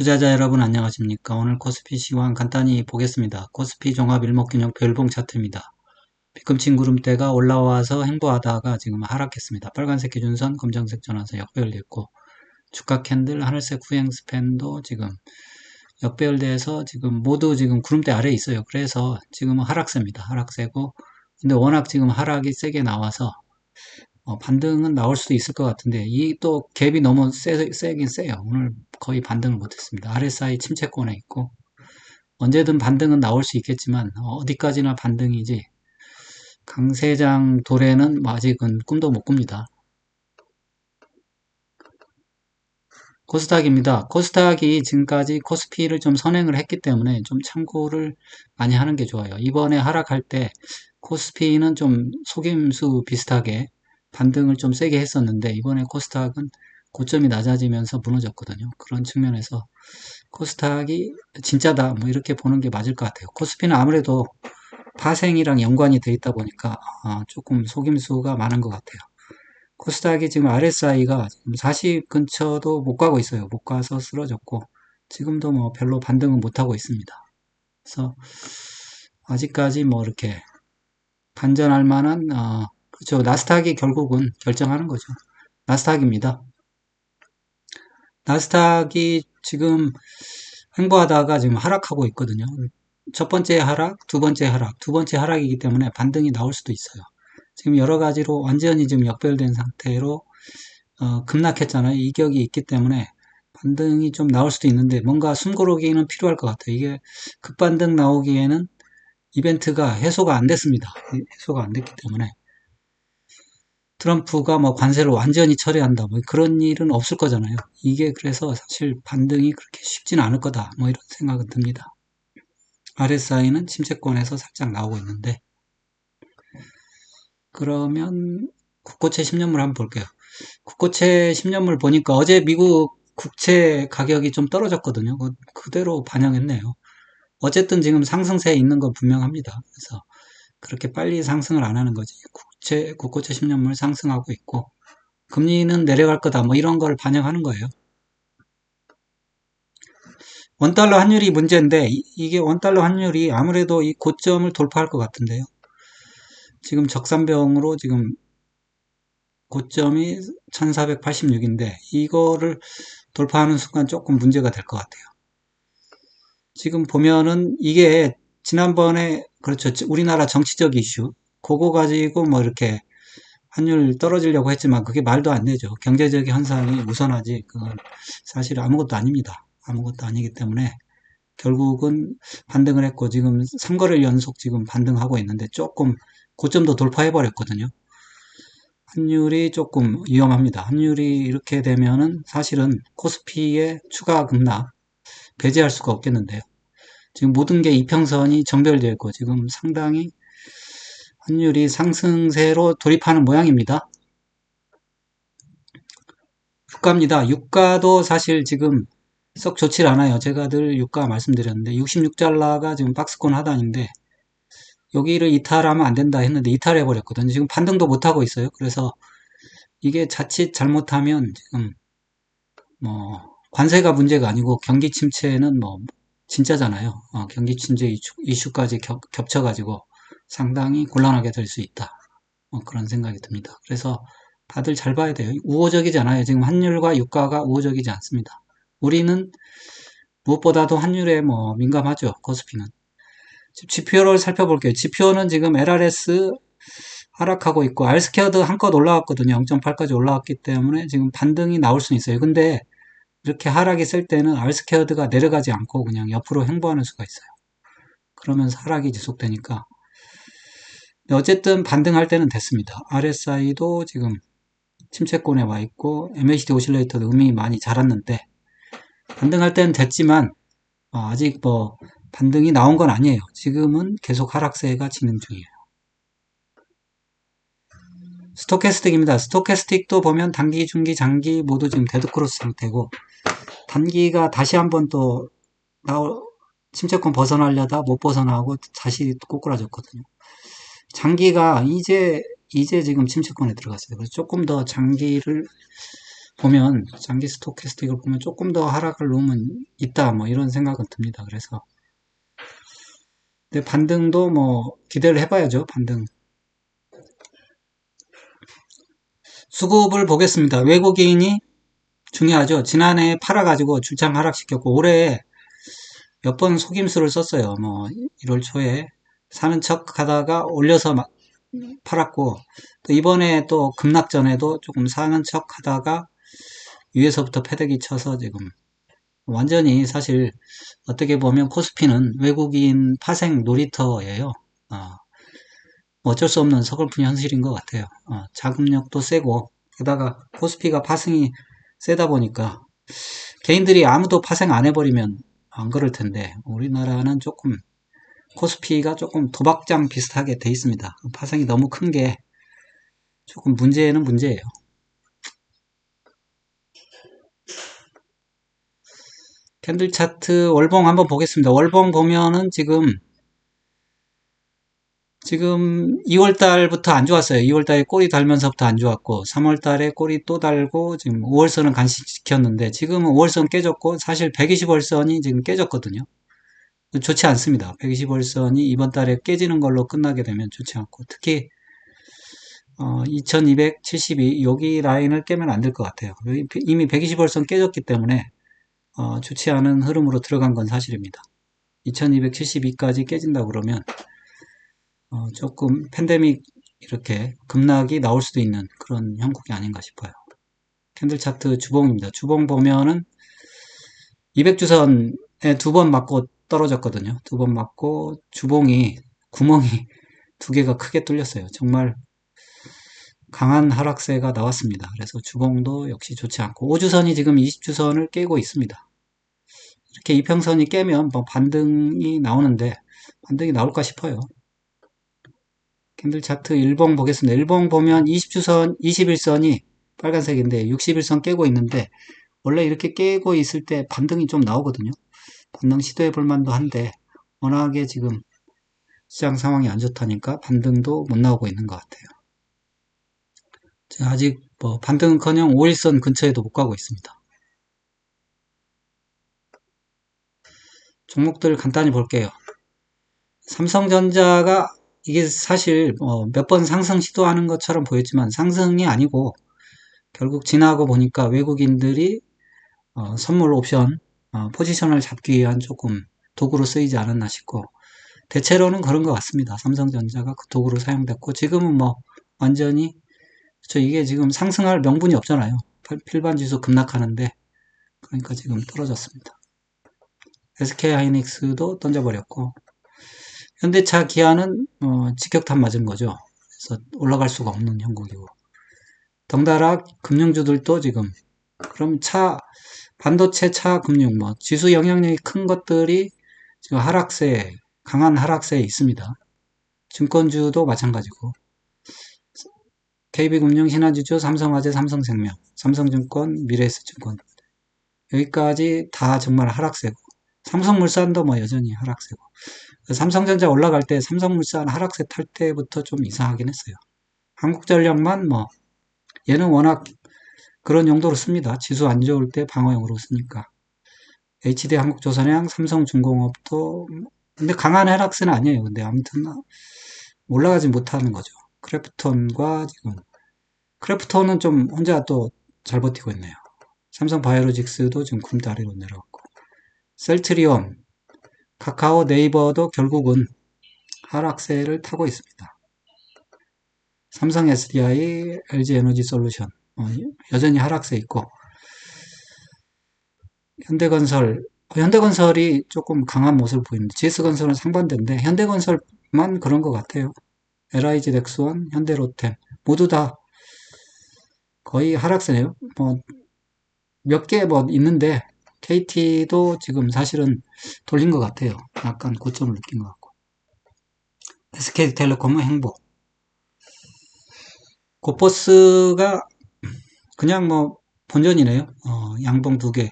투자자 여러분 안녕하십니까? 오늘 코스피 시황 간단히 보겠습니다. 코스피 종합 일목균형 별봉 차트입니다. 비금친 구름대가 올라와서 행보하다가 지금 하락했습니다. 빨간색 기준선, 검정색 전환선 역배열됐고 주가 캔들, 하늘색 후행 스팬도 지금 역배열돼서 지금 모두 지금 구름대 아래에 있어요. 그래서 지금은 하락세입니다. 하락세고 근데 워낙 지금 하락이 세게 나와서 어, 반등은 나올 수도 있을 것 같은데 이 또 갭이 너무 세, 세긴 세요. 오늘 거의 반등을 못했습니다. RSI 침체권에 있고 언제든 반등은 나올 수 있겠지만 어, 어디까지나 반등이지 강세장 도래는 뭐 아직은 꿈도 못 꿉니다. 코스닥입니다. 코스닥이 지금까지 코스피를 좀 선행을 했기 때문에 좀 참고를 많이 하는 게 좋아요. 이번에 하락할 때 코스피는 좀 속임수 비슷하게 반등을 좀 세게 했었는데 이번에 코스닥은 고점이 낮아지면서 무너졌거든요. 그런 측면에서 코스닥이 진짜다 뭐 이렇게 보는 게 맞을 것 같아요. 코스피는 아무래도 파생이랑 연관이 돼 있다 보니까 아, 조금 속임수가 많은 것 같아요. 코스닥이 지금 RSI가 지금 40 근처도 못 가고 있어요. 못 가서 쓰러졌고 지금도 뭐 별로 반등은 못 하고 있습니다. 그래서 아직까지 뭐 이렇게 반전할 만한 어, 그렇죠. 나스닥이 결국은 결정하는 거죠. 나스닥입니다. 나스닥이 지금 행보하다가 지금 하락하고 있거든요. 첫 번째 하락, 두 번째 하락, 두 번째 하락이기 때문에 반등이 나올 수도 있어요. 지금 여러 가지로 완전히 지금 역별된 상태로 어, 급락했잖아요. 이격이 있기 때문에 반등이 좀 나올 수도 있는데 뭔가 숨고르기는 필요할 것 같아요. 이게 급반등 나오기에는 이벤트가 해소가 안 됐습니다. 해소가 안 됐기 때문에 트럼프가 뭐 관세를 완전히 처리한다 뭐 그런 일은 없을 거잖아요. 이게 그래서 사실 반등이 그렇게 쉽지는 않을 거다 뭐 이런 생각은 듭니다. RSI는 침체권에서 살짝 나오고 있는데 그러면 국고채 10년물 한번 볼게요. 국고채 10년물 보니까 어제 미국 국채 가격이 좀 떨어졌거든요. 그대로 반영했네요. 어쨌든 지금 상승세에 있는 건 분명합니다. 그래서 그렇게 빨리 상승을 안 하는 거지. 국채, 국고채 10년물 상승하고 있고, 금리는 내려갈 거다. 뭐 이런 걸 반영하는 거예요. 원달러 환율이 문제인데, 이게 원달러 환율이 아무래도 이 고점을 돌파할 것 같은데요. 지금 적산병으로 지금 고점이 1486인데, 이거를 돌파하는 순간 조금 문제가 될 것 같아요. 지금 보면은 이게 지난번에 그렇죠. 우리나라 정치적 이슈 그거 가지고 뭐 이렇게 환율 떨어지려고 했지만 그게 말도 안 되죠. 경제적 현상이 우선하지 그건 사실 아무것도 아닙니다. 아무것도 아니기 때문에 결국은 반등을 했고 지금 3거래일 연속 지금 반등하고 있는데 조금 고점도 돌파해 버렸거든요. 환율이 조금 위험합니다. 환율이 이렇게 되면은 사실은 코스피의 추가 급락 배제할 수가 없겠는데요. 지금 모든 게 이평선이 정별되고 지금 상당히 환율이 상승세로 돌입하는 모양입니다. 유가입니다. 유가도 사실 지금 썩 좋질 않아요. 제가 늘 유가 말씀드렸는데 66달러가 지금 박스권 하단인데 여기를 이탈하면 안 된다 했는데 이탈해 버렸거든요. 지금 반등도 못 하고 있어요. 그래서 이게 자칫 잘못하면 지금 뭐 관세가 문제가 아니고 경기 침체는 뭐 진짜잖아요. 어, 경기 침체 이슈, 까지 겹쳐가지고 상당히 곤란하게 될 수 있다. 어, 그런 생각이 듭니다. 그래서 다들 잘 봐야 돼요. 우호적이지 않아요. 지금 환율과 유가가 우호적이지 않습니다. 우리는 무엇보다도 환율에 뭐 민감하죠. 코스피는. 지표를 살펴볼게요. 지표는 지금 LRS 하락하고 있고 알스케어드 한껏 올라왔거든요. 0.8까지 올라왔기 때문에 지금 반등이 나올 수는 있어요. 근데 이렇게 하락이 쓸 때는 알스케어드가 내려가지 않고 그냥 옆으로 행보하는 수가 있어요. 그러면 하락이 지속되니까 어쨌든 반등할 때는 됐습니다. RSI도 지금 침체권에 와 있고 MACD 오실레이터도 음이 많이 자랐는데 반등할 때는 됐지만 어, 아직 뭐 반등이 나온 건 아니에요. 지금은 계속 하락세가 진행 중이에요. 스토캐스틱입니다. 스토캐스틱도 보면 단기, 중기, 장기 모두 지금 데드크로스 상태고 단기가 다시 한번 또 나올 침체권 벗어나려다 못 벗어나고 다시 꼬꾸라졌거든요. 장기가 이제 이제 지금 침체권에 들어갔어요. 그래서 조금 더 장기를 보면 장기 스토캐스틱을 보면 조금 더 하락을 놓으면 있다 뭐 이런 생각은 듭니다. 그래서 근데 반등도 뭐 기대를 해봐야죠. 반등 수급을 보겠습니다. 외국인이 중요하죠. 지난해 팔아가지고 출장 하락시켰고 올해 몇 번 속임수를 썼어요. 뭐 1월 초에 사는 척 하다가 올려서 팔았고 또 이번에 또 급락 전에도 조금 사는 척 하다가 위에서부터 패대기 쳐서 지금 완전히 사실 어떻게 보면 코스피는 외국인 파생 놀이터예요. 어, 어쩔 수 없는 서글픈 현실인 것 같아요. 어, 자금력도 세고 게다가 코스피가 파생이 세다 보니까 개인들이 아무도 파생 안 해버리면 안 그럴 텐데 우리나라는 조금 코스피가 조금 도박장 비슷하게 돼 있습니다. 파생이 너무 큰 게 조금 문제는 문제예요. 캔들 차트 월봉 한번 보겠습니다. 월봉 보면은 지금 지금 2월 달부터 안 좋았어요. 2월 달에 꼬리 달면서부터 안 좋았고 3월 달에 꼬리 또 달고 지금 5월선은 간신시켰는데 지금은 5월선 깨졌고 사실 120월선이 지금 깨졌거든요. 좋지 않습니다. 120월선이 이번 달에 깨지는 걸로 끝나게 되면 좋지 않고 특히 어, 2272 여기 라인을 깨면 안 될 것 같아요. 이미 120월선 깨졌기 때문에 어, 좋지 않은 흐름으로 들어간 건 사실입니다. 2272까지 깨진다 그러면 어, 조금 팬데믹 이렇게 급락이 나올 수도 있는 그런 형국이 아닌가 싶어요. 캔들 차트 주봉입니다. 주봉 보면은 200주선에 두 번 맞고 떨어졌거든요. 두 번 맞고 주봉이 구멍이 두 개가 크게 뚫렸어요. 정말 강한 하락세가 나왔습니다. 그래서 주봉도 역시 좋지 않고 5주선이 지금 20주선을 깨고 있습니다. 이렇게 이평선이 깨면 뭐 반등이 나오는데 반등이 나올까 싶어요. 캔들 차트 1봉 보겠습니다. 1봉 보면 20주선, 21선이 빨간색인데 61선 깨고 있는데 원래 이렇게 깨고 있을 때 반등이 좀 나오거든요. 반등 시도해 볼 만도 한데 워낙에 지금 시장 상황이 안 좋다니까 반등도 못 나오고 있는 것 같아요. 아직 뭐 반등은커녕 5일선 근처에도 못 가고 있습니다. 종목들 간단히 볼게요. 삼성전자가 이게 사실 어, 몇 번 상승 시도하는 것처럼 보였지만 상승이 아니고 결국 지나고 보니까 외국인들이 어, 선물 옵션 어, 포지션을 잡기 위한 조금 도구로 쓰이지 않았나 싶고 대체로는 그런 것 같습니다. 삼성전자가 그 도구로 사용됐고 지금은 뭐 완전히 저 이게 지금 상승할 명분이 없잖아요. 필반 지수 급락하는데 그러니까 지금 떨어졌습니다. SK 하이닉스도 던져버렸고 현대차 기아는 어, 직격탄 맞은 거죠. 그래서 올라갈 수가 없는 형국이고. 덩달아 금융주들도 지금 그럼 차 반도체 차 금융 뭐 지수 영향력이 큰 것들이 지금 하락세 강한 하락세에 있습니다. 증권주도 마찬가지고. KB금융, 신한지주, 삼성화재, 삼성생명, 삼성증권, 미래에셋증권. 여기까지 다 정말 하락세고. 삼성물산도 뭐 여전히 하락세고 삼성전자 올라갈 때 삼성물산 하락세 탈 때부터 좀 이상하긴 했어요. 한국전력만 뭐 얘는 워낙 그런 용도로 씁니다. 지수 안 좋을 때 방어용으로 쓰니까. HD 한국조선양, 삼성중공업도 근데 강한 하락세는 아니에요. 근데 아무튼 올라가지 못하는 거죠. 크래프톤과 지금 크래프톤은 좀 혼자 또 잘 버티고 있네요. 삼성 바이오로직스도 지금 굶다리로 내려왔고 셀트리온 카카오 네이버도 결국은 하락세를 타고 있습니다. 삼성 SDI, LG 에너지 솔루션 어, 여전히 하락세 있고 현대건설 어, 현대건설이 조금 강한 모습을 보입니다. GS건설은 상반대인데 현대건설만 그런 것 같아요. LIG 넥스원, 현대로템 모두 다 거의 하락세네요. 뭐 몇 개 뭐 있는데 KT도 지금 사실은 돌린 것 같아요. 약간 고점을 느낀 것 같고. SK텔레콤은 행복. 고퍼스가 그냥 뭐 본전이네요. 어, 양봉 두 개.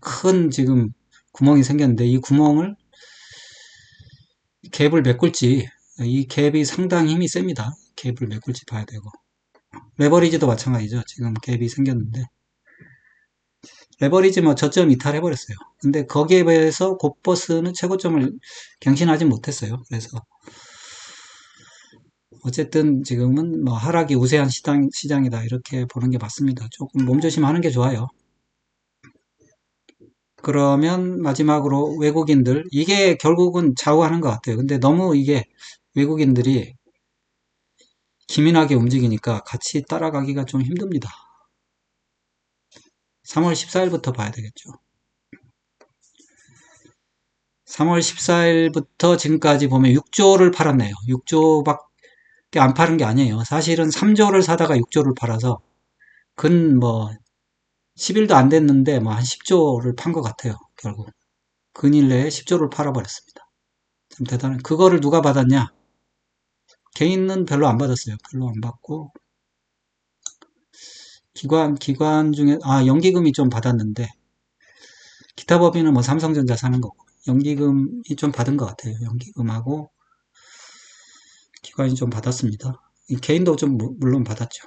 큰 지금 구멍이 생겼는데 이 구멍을 갭을 메꿀지 이 갭이 상당히 힘이 셉니다. 갭을 메꿀지 봐야 되고 레버리지도 마찬가지죠. 지금 갭이 생겼는데 레버리지 뭐 저점 이탈해버렸어요. 근데 거기에 비해서 곧버스는 최고점을 갱신하지 못했어요. 그래서 어쨌든 지금은 뭐 하락이 우세한 시장, 시장이다 이렇게 보는 게 맞습니다. 조금 몸조심하는 게 좋아요. 그러면 마지막으로 외국인들 이게 결국은 좌우하는 것 같아요. 근데 너무 이게 외국인들이 기민하게 움직이니까 같이 따라가기가 좀 힘듭니다. 3월 14일부터 봐야 되겠죠. 3월 14일부터 지금까지 보면 6조를 팔았네요. 6조밖에 안 파는 게 아니에요. 사실은 3조를 사다가 6조를 팔아서 근 뭐 10일도 안 됐는데 뭐 한 10조를 판 것 같아요. 결국 근일 내에 10조를 팔아버렸습니다. 참 대단해. 그거를 누가 받았냐? 개인은 별로 안 받았어요. 별로 안 받고 기관 기관 중에 아 연기금이 좀 받았는데 기타 법인은 뭐 삼성전자 사는 거고 연기금이 좀 받은 것 같아요. 연기금하고 기관이 좀 받았습니다. 개인도 좀 무- 물론 받았죠.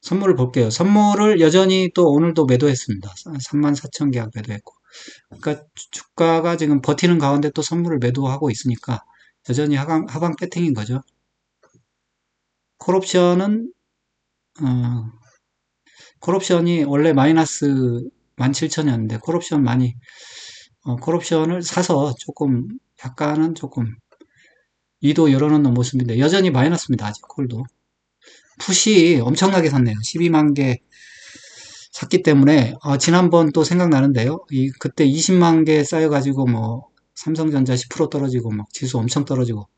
선물을 볼게요. 선물을 여전히 또 오늘도 매도했습니다. 34,000계약 매도했고. 그러니까 주- 주가가 지금 버티는 가운데 또 선물을 매도하고 있으니까 여전히 하방, 하방 배팅인 거죠. 콜옵션은 어, 콜옵션이 원래 마이너스 17,000이었는데 콜옵션 많이 어, 콜옵션을 사서 조금 약간은 조금 이도 열어놓는 모습인데 여전히 마이너스입니다. 아직 콜도. 푸시 엄청나게 샀네요. 12만 개 샀기 때문에 어, 지난번 또 생각나는데요. 이 그때 20만 개 쌓여가지고 뭐 삼성전자 10% 떨어지고 막 지수 엄청 떨어지고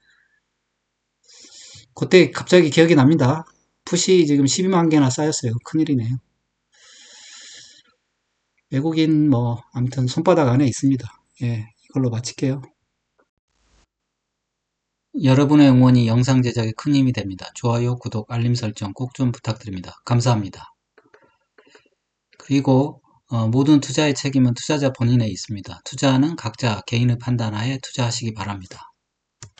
그때 갑자기 기억이 납니다. 푸시 지금 12만 개나 쌓였어요. 큰일이네요. 외국인 뭐 아무튼 손바닥 안에 있습니다. 예, 이걸로 마칠게요. 여러분의 응원이 영상 제작에 큰 힘이 됩니다. 좋아요, 구독, 알림 설정 꼭 좀 부탁드립니다. 감사합니다. 그리고 어, 모든 투자의 책임은 투자자 본인에 있습니다. 투자는 각자 개인의 판단하에 투자하시기 바랍니다.